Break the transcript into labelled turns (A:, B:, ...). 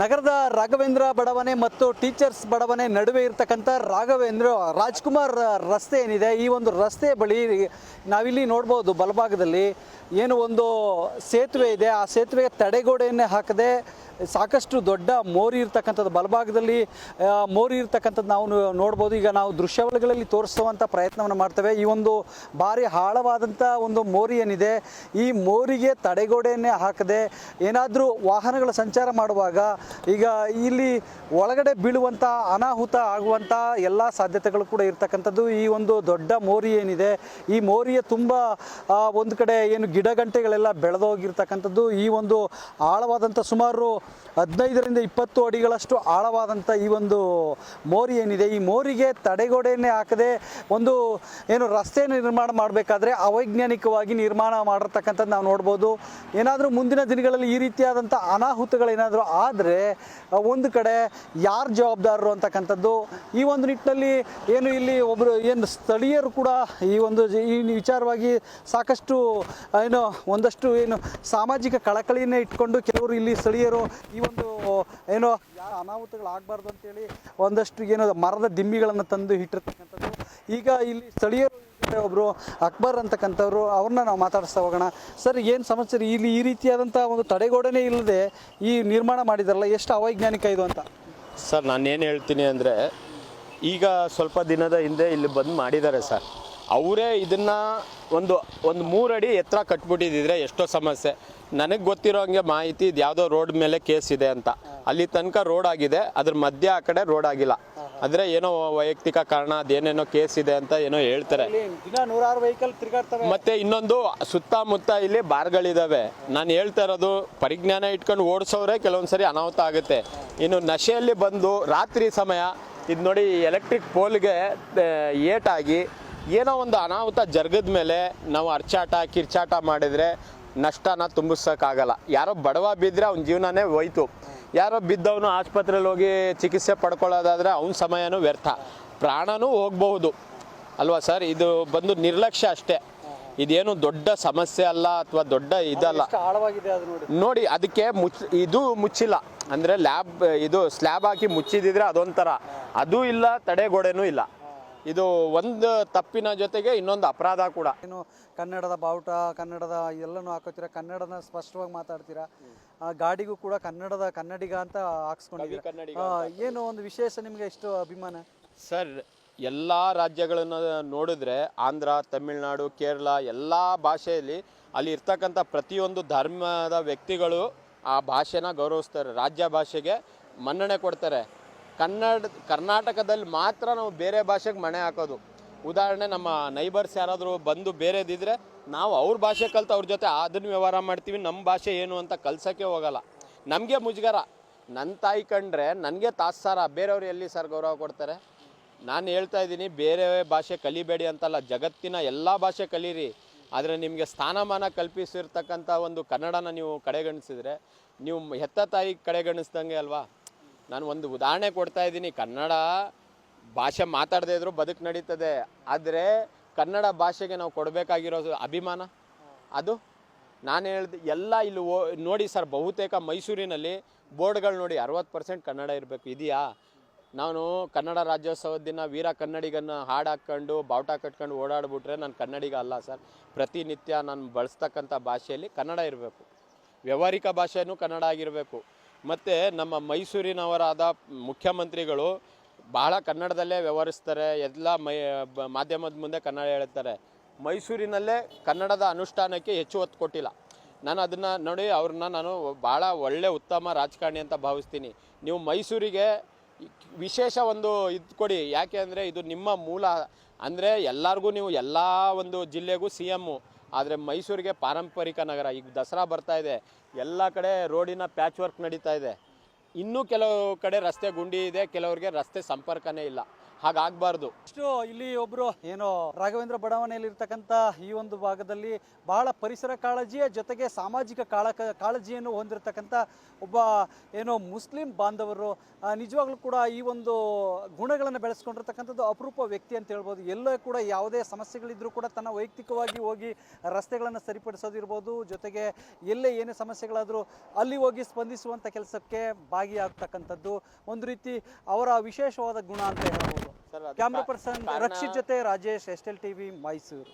A: ನಗರದ ರಾಘವೇಂದ್ರ ಬಡವನೆ ಮತ್ತು ಟೀಚರ್ಸ್ ಬಡವನೆ ನಡುವೆ ಇರತಕ್ಕಂಥ ರಾಘವೇಂದ್ರ, ರಾಜ್ಕುಮಾರ್ ರಸ್ತೆ ಏನಿದೆ, ಈ ಒಂದು ರಸ್ತೆ ಬಳಿ ನಾವಿಲ್ಲಿ ನೋಡ್ಬೋದು ಬಲಭಾಗದಲ್ಲಿ ಏನು ಒಂದು ಸೇತುವೆ ಇದೆ. ಆ ಸೇತುವೆಗೆ ತಡೆಗೋಡೆಯನ್ನೇ ಹಾಕದೆ ಸಾಕಷ್ಟು ದೊಡ್ಡ ಮೋರಿ ಇರ್ತಕ್ಕಂಥದ್ದು, ಬಲಭಾಗದಲ್ಲಿ ಮೋರಿ ಇರ್ತಕ್ಕಂಥದ್ದು ನಾವು ನೋಡ್ಬೋದು. ಈಗ ನಾವು ದೃಶ್ಯಾವಳಿಗಳಲ್ಲಿ ತೋರಿಸುವಂಥ ಪ್ರಯತ್ನವನ್ನು ಮಾಡ್ತೇವೆ. ಈ ಒಂದು ಭಾರಿ ಆಳವಾದಂಥ ಒಂದು ಮೋರಿ ಏನಿದೆ, ಈ ಮೋರಿಗೆ ತಡೆಗೋಡೆಯನ್ನೇ ಹಾಕದೆ ಏನಾದರೂ ವಾಹನಗಳ ಸಂಚಾರ ಮಾಡುವಾಗ ಈಗ ಇಲ್ಲಿ ಒಳಗಡೆ ಬೀಳುವಂಥ ಅನಾಹುತ ಆಗುವಂಥ ಎಲ್ಲ ಸಾಧ್ಯತೆಗಳು ಕೂಡ ಇರ್ತಕ್ಕಂಥದ್ದು. ಈ ಒಂದು ದೊಡ್ಡ ಮೋರಿ ಏನಿದೆ, ಈ ಮೋರಿಯ ತುಂಬ ಒಂದು ಕಡೆ ಏನು ಗಿಡಗಂಟೆಗಳೆಲ್ಲ ಬೆಳೆದೋಗಿರ್ತಕ್ಕಂಥದ್ದು. ಈ ಒಂದು ಆಳವಾದಂಥ ಸುಮಾರು ಹದಿನೈದರಿಂದ ಇಪ್ಪತ್ತು ಅಡಿಗಳಷ್ಟು ಆಳವಾದಂಥ ಈ ಒಂದು ಮೋರಿ ಏನಿದೆ, ಈ ಮೋರಿಗೆ ತಡೆಗೋಡೆಯನ್ನೇ ಹಾಕದೆ ಒಂದು ಏನು ರಸ್ತೆಯನ್ನು ನಿರ್ಮಾಣ ಮಾಡಬೇಕಾದ್ರೆ ಅವೈಜ್ಞಾನಿಕವಾಗಿ ನಿರ್ಮಾಣ ಮಾಡಿರ್ತಕ್ಕಂಥದ್ದು ನಾವು ನೋಡ್ಬೋದು. ಏನಾದರೂ ಮುಂದಿನ ದಿನಗಳಲ್ಲಿ ಈ ರೀತಿಯಾದಂಥ ಅನಾಹುತಗಳೇನಾದರೂ ಆದರೆ, ಒಂದು ಕಡೆ ಯಾರು ಜವಾಬ್ದಾರರು ಅಂತಕ್ಕಂಥದ್ದು, ಈ ಒಂದು ನಿಟ್ಟಿನಲ್ಲಿ ಏನು ಇಲ್ಲಿ ಒಬ್ಬರು ಏನು ಸ್ಥಳೀಯರು ಕೂಡ ಈ ಒಂದು ಈ ವಿಚಾರವಾಗಿ ಸಾಕಷ್ಟು, ಏನು ಒಂದಷ್ಟು ಏನು ಸಾಮಾಜಿಕ ಕಳಕಳಿಯನ್ನೇ ಇಟ್ಕೊಂಡು ಕೆಲವರು ಇಲ್ಲಿ ಸ್ಥಳೀಯರು ಈ ಒಂದು, ಏನು, ಯಾರು ಅನಾಹುತಗಳು ಆಗಬಾರ್ದು ಅಂತೇಳಿ ಒಂದಷ್ಟು ಏನು ಮರದ ದಿಮ್ಮಿಗಳನ್ನು ತಂದು ಇಟ್ಟಿರ್ತಕ್ಕಂಥದ್ದು. ಈಗ ಇಲ್ಲಿ ಸ್ಥಳೀಯರು ಒಬ್ಬರು ಅಕ್ಬರ್ ಅಂತಕ್ಕಂಥವ್ರು, ಅವ್ರನ್ನ ನಾವು ಮಾತಾಡಿಸ್ತಾ ಹೋಗೋಣ. ಸರ್, ಏನು ಸಮಸ್ಯೆ? ಇಲ್ಲಿ ಈ ರೀತಿಯಾದಂಥ ಒಂದು ತಡೆಗೋಡೆನೇ ಇಲ್ಲದೆ ಈ ನಿರ್ಮಾಣ ಮಾಡಿದಾರಲ್ಲ, ಎಷ್ಟು ಅವೈಜ್ಞಾನಿಕ ಇದು ಅಂತ?
B: ಸರ್, ನಾನು ಏನು ಹೇಳ್ತೀನಿ ಅಂದರೆ, ಈಗ ಸ್ವಲ್ಪ ದಿನದ ಹಿಂದೆ ಇಲ್ಲಿ ಬಂದು ಮಾಡಿದ್ದಾರೆ ಸರ್. ಅವರೇ ಇದನ್ನು ಒಂದು ಒಂದು ಮೂರಡಿ ಎತ್ತರ ಕಟ್ಬಿಟ್ಟಿದ್ದಿದ್ರೆ ಎಷ್ಟೋ ಸಮಸ್ಯೆ. ನನಗೆ ಗೊತ್ತಿರೋ ಹಂಗೆ ಮಾಹಿತಿ ಇದು ಯಾವುದೋ ರೋಡ್ ಮೇಲೆ ಕೇಸ್ ಇದೆ ಅಂತ. ಅಲ್ಲಿ ತನಕ ರೋಡ್ ಆಗಿದೆ ಅದ್ರ ಮಧ್ಯ ಆ ಕಡೆ ರೋಡ್ ಆಗಿಲ್ಲ. ಆದರೆ ಏನೋ ವೈಯಕ್ತಿಕ ಕಾರಣ ಅದೇನೇನೋ ಕೇಸ್ ಇದೆ ಅಂತ ಏನೋ ಹೇಳ್ತಾರೆ. ಮತ್ತೆ ಇನ್ನೊಂದು ಸುತ್ತಮುತ್ತ ಇಲ್ಲಿ ಬಾರ್ಗಳಿದಾವೆ. ನಾನು ಹೇಳ್ತಾ ಇರೋದು ಪರಿಜ್ಞಾನ ಇಟ್ಕೊಂಡು ಓಡಿಸೋರೆ ಕೆಲವೊಂದ್ಸರಿ ಅನಾಹುತ ಆಗುತ್ತೆ. ಇನ್ನು ನಶೆಯಲ್ಲಿ ಬಂದು ರಾತ್ರಿ ಸಮಯ ಇದು ನೋಡಿ ಎಲೆಕ್ಟ್ರಿಕ್ ಪೋಲ್ಗೆ ಏಟಾಗಿ ಏನೋ ಒಂದು ಅನಾಹುತ ಜರ್ಗದ ಮೇಲೆ ನಾವು ಅರ್ಚಾಟ ಕಿರ್ಚಾಟ ಮಾಡಿದರೆ ನಷ್ಟನ ತುಂಬಿಸೋಕ್ಕಾಗಲ್ಲ. ಯಾರೋ ಬಡವ ಬಿದ್ದರೆ ಅವ್ನ ಜೀವನನೇ ಹೋಯ್ತು. ಯಾರೋ ಬಿದ್ದವನು ಆಸ್ಪತ್ರೆಯಲ್ಲಿ ಹೋಗಿ ಚಿಕಿತ್ಸೆ ಪಡ್ಕೊಳ್ಳೋದಾದರೆ ಅವನ ಸಮಯನೂ ವ್ಯರ್ಥ. ಪ್ರಾಣನೂ ಹೋಗಬಹುದು. ಅಲ್ವಾ ಸರ್? ಇದು ಬಂದು ನಿರ್ಲಕ್ಷ್ಯ ಅಷ್ಟೇ. ಇದೇನು ದೊಡ್ಡ ಸಮಸ್ಯೆ ಅಲ್ಲ ಅಥವಾ ದೊಡ್ಡ ಇದಲ್ಲ.
A: ನೋಡಿ
B: ಅದಕ್ಕೆ ಮುಚ್ ಇದು ಮುಚ್ಚಿಲ್ಲ. ಅಂದರೆ ಲ್ಯಾಬ್ ಇದು ಸ್ಲ್ಯಾಬ್ ಹಾಕಿ ಮುಚ್ಚಿದಿದ್ರೆ ಅದೊಂಥರ. ಅದು ಇಲ್ಲ ತಡೆಗೋಡೆನೂ ಇಲ್ಲ. ಇದು ಒಂದು ತಪ್ಪಿನ ಜೊತೆಗೆ ಇನ್ನೊಂದು ಅಪರಾಧ ಕೂಡ.
A: ಏನು ಕನ್ನಡದ ಬಾವುಟ ಕನ್ನಡದ ಎಲ್ಲನೂ ಹಾಕೋತೀರಾ? ಕನ್ನಡನ ಸ್ಪಷ್ಟವಾಗಿ ಮಾತಾಡ್ತೀರಾ? ಆ, ಗಾಡಿಗೂ ಕೂಡ ಕನ್ನಡದ ಕನ್ನಡಿಗ ಅಂತ ಹಾಕ್ಸ್ಕೊಂಡಿದ್ದೀರಾ? ಆ, ಏನು ಒಂದು ವಿಶೇಷ ನಿಮಗೆ ಎಷ್ಟು ಅಭಿಮಾನ?
B: ಸರ್ ಎಲ್ಲ ರಾಜ್ಯಗಳನ್ನು ನೋಡಿದ್ರೆ ಆಂಧ್ರ ತಮಿಳುನಾಡು ಕೇರಳ ಎಲ್ಲ ಭಾಷೆಯಲ್ಲಿ ಅಲ್ಲಿ ಇರ್ತಕ್ಕಂಥ ಪ್ರತಿಯೊಂದು ಧರ್ಮದ ವ್ಯಕ್ತಿಗಳು ಆ ಭಾಷೆನ ಗೌರವಿಸ್ತಾರೆ ರಾಜ್ಯ ಭಾಷೆಗೆ ಮನ್ನಣೆ ಕೊಡ್ತಾರೆ. ಕನ್ನಡ, ಕರ್ನಾಟಕದಲ್ಲಿ ಮಾತ್ರ ನಾವು ಬೇರೆ ಭಾಷೆಗೆ ಮಣೆ ಹಾಕೋದು. ಉದಾಹರಣೆ, ನಮ್ಮ ನೈಬರ್ಸ್ ಯಾರಾದರೂ ಬಂದು ಬೇರೆದಿದ್ರೆ ನಾವು ಅವ್ರ ಭಾಷೆ ಕಲ್ತು ಅವ್ರ ಜೊತೆ ಅದನ್ನು ವ್ಯವಹಾರ ಮಾಡ್ತೀವಿ, ನಮ್ಮ ಭಾಷೆ ಏನು ಅಂತ ಕಲ್ಸೋಕ್ಕೆ ಹೋಗಲ್ಲ. ನಮಗೆ ಮುಜುಗರ. ನನ್ನ ತಾಯಿ ಕಂಡ್ರೆ ನನಗೆ ತಾತ್ಸಾರ. ಬೇರೆಯವ್ರು ಎಲ್ಲಿ ಸರ್ ಗೌರವ ಕೊಡ್ತಾರೆ? ನಾನು ಹೇಳ್ತಾ ಇದ್ದೀನಿ, ಬೇರೆ ಭಾಷೆ ಕಲಿಬೇಡಿ ಅಂತಲ್ಲ. ಜಗತ್ತಿನ ಎಲ್ಲ ಭಾಷೆ ಕಲೀರಿ. ಆದರೆ ನಿಮಗೆ ಸ್ಥಾನಮಾನ ಕಲ್ಪಿಸಿರ್ತಕ್ಕಂಥ ಒಂದು ಕನ್ನಡನ ನೀವು ಕಡೆಗಣಿಸಿದ್ರೆ, ನೀವು ಹೆತ್ತ ತಾಯಿ ಕಡೆಗಣಿಸ್ದಂಗೆ ಅಲ್ವಾ? ನಾನು ಒಂದು ಉದಾಹರಣೆ ಕೊಡ್ತಾ ಇದ್ದೀನಿ. ಕನ್ನಡ ಭಾಷೆ ಮಾತಾಡದೇ ಇದ್ರೂ ಬದುಕು ನಡೀತದೆ. ಆದರೆ ಕನ್ನಡ ಭಾಷೆಗೆ ನಾವು ಕೊಡಬೇಕಾಗಿರೋ ಅಭಿಮಾನ? ಅದು? ನಾನು ಹೇಳ್ದೆ ಎಲ್ಲ ಇಲ್ಲಿ ಓ, ನೋಡಿ ಸರ್, ಬಹುತೇಕ ಮೈಸೂರಿನಲ್ಲಿ ಬೋರ್ಡ್ಗಳು ನೋಡಿ ಅರವತ್ತು ಪರ್ಸೆಂಟ್ ಕನ್ನಡ ಇರಬೇಕು. ಇದೆಯಾ? ನಾನು ಕನ್ನಡ ರಾಜ್ಯೋತ್ಸವದ ದಿನ ವೀರ ಕನ್ನಡಿಗನ್ನ ಹಾಡು ಹಾಕ್ಕೊಂಡು ಬಾವುಟ ಕಟ್ಕೊಂಡು ಓಡಾಡ್ಬಿಟ್ರೆ ನಾನು ಕನ್ನಡಿಗ ಅಲ್ಲ ಸರ್. ಪ್ರತಿನಿತ್ಯ ನಾನು ಬಳಸ್ತಕ್ಕಂಥ ಭಾಷೆಯಲ್ಲಿ ಕನ್ನಡ ಇರಬೇಕು. ವ್ಯವಹಾರಿಕ ಭಾಷೆಯೂ ಕನ್ನಡ ಆಗಿರಬೇಕು. ಮತ್ತು ನಮ್ಮ ಮೈಸೂರಿನವರಾದ ಮುಖ್ಯಮಂತ್ರಿಗಳು ಬಹಳ ಕನ್ನಡದಲ್ಲೇ ವ್ಯವಹರಿಸ್ತಾರೆ, ಎಲ್ಲ ಮೈ ಮಾಧ್ಯಮದ ಮುಂದೆ ಕನ್ನಡ ಹೇಳ್ತಾರೆ. ಮೈಸೂರಿನಲ್ಲೇ ಕನ್ನಡದ ಅನುಷ್ಠಾನಕ್ಕೆ ಹೆಚ್ಚು ಒತ್ತು ಕೊಟ್ಟಿಲ್ಲ. ನಾನು ಅದನ್ನು ನೋಡಿ ಅವ್ರನ್ನ ನಾನು ಭಾಳ ಒಳ್ಳೆ ಉತ್ತಮ ರಾಜಕಾರಣಿ ಅಂತ ಭಾವಿಸ್ತೀನಿ. ನೀವು ಮೈಸೂರಿಗೆ ವಿಶೇಷ ಒಂದು ಇದು ಕೊಡಿ, ಯಾಕೆ ಅಂದರೆ ಇದು ನಿಮ್ಮ ಮೂಲ, ಅಂದರೆ ಎಲ್ಲರಿಗೂ ನೀವು ಎಲ್ಲ ಒಂದು ಜಿಲ್ಲೆಗೂ ಸಿ ಎಮ್ಮು ಆದರೆ ಮೈಸೂರಿಗೆ ಪಾರಂಪರಿಕ ನಗರ. ಈಗ ದಸರಾ ಬರ್ತಾ ಇದೆ. ಎಲ್ಲ ಕಡೆ ರೋಡಿನ ಪ್ಯಾಚ್ ವರ್ಕ್ ನಡೀತಾ ಇದೆ. ಇನ್ನೂ ಕೆಲವು ಕಡೆ ರಸ್ತೆ ಗುಂಡಿ ಇದೆ. ಕೆಲವರಿಗೆ ರಸ್ತೆ ಸಂಪರ್ಕನೇ ಇಲ್ಲ. ಹಾಗಾಗಬಾರ್ದು.
A: ಇಷ್ಟು ಇಲ್ಲಿ ಒಬ್ರು ಏನು ರಾಘವೇಂದ್ರ ಬಡಾವಣೆಯಲ್ಲಿ ಇರ್ತಕ್ಕಂಥ ಈ ಒಂದು ಭಾಗದಲ್ಲಿ ಬಹಳ ಪರಿಸರ ಕಾಳಜಿಯ ಜೊತೆಗೆ ಸಾಮಾಜಿಕ ಕಾಳ ಕಾಳಜಿಯನ್ನು ಹೊಂದಿರತಕ್ಕಂತ ಒಬ್ಬ ಏನೋ ಮುಸ್ಲಿಂ ಬಾಂಧವರು ನಿಜವಾಗ್ಲೂ ಕೂಡ ಈ ಒಂದು ಗುಣಗಳನ್ನು ಬೆಳೆಸ್ಕೊಂಡಿರ್ತಕ್ಕಂಥದ್ದು ಅಪರೂಪ ವ್ಯಕ್ತಿ ಅಂತ ಹೇಳ್ಬೋದು. ಎಲ್ಲೋ ಕೂಡ ಯಾವುದೇ ಸಮಸ್ಯೆಗಳಿದ್ರೂ ಕೂಡ ತನ್ನ ವೈಯಕ್ತಿಕವಾಗಿ ಹೋಗಿ ರಸ್ತೆಗಳನ್ನು ಸರಿಪಡಿಸೋದಿರ್ಬೋದು. ಜೊತೆಗೆ ಎಲ್ಲೇ ಏನೇ ಸಮಸ್ಯೆಗಳಾದರೂ ಅಲ್ಲಿ ಹೋಗಿ ಸ್ಪಂದಿಸುವಂಥ ಕೆಲಸಕ್ಕೆ ಭಾಗಿಯಾಗ್ತಕ್ಕಂಥದ್ದು ಒಂದು ರೀತಿ ಅವರ ವಿಶೇಷವಾದ ಗುಣ ಅಂತ ಹೇಳ್ಬೋದು. ಕ್ಯಾಮ್ರಾ
B: ಕಾ-
A: ಪರ್ಸನ್
B: ಕಾರಣ-
A: ರಕ್ಷಿತ್ ಜೊತೆ Rajesh S L TV Mysuru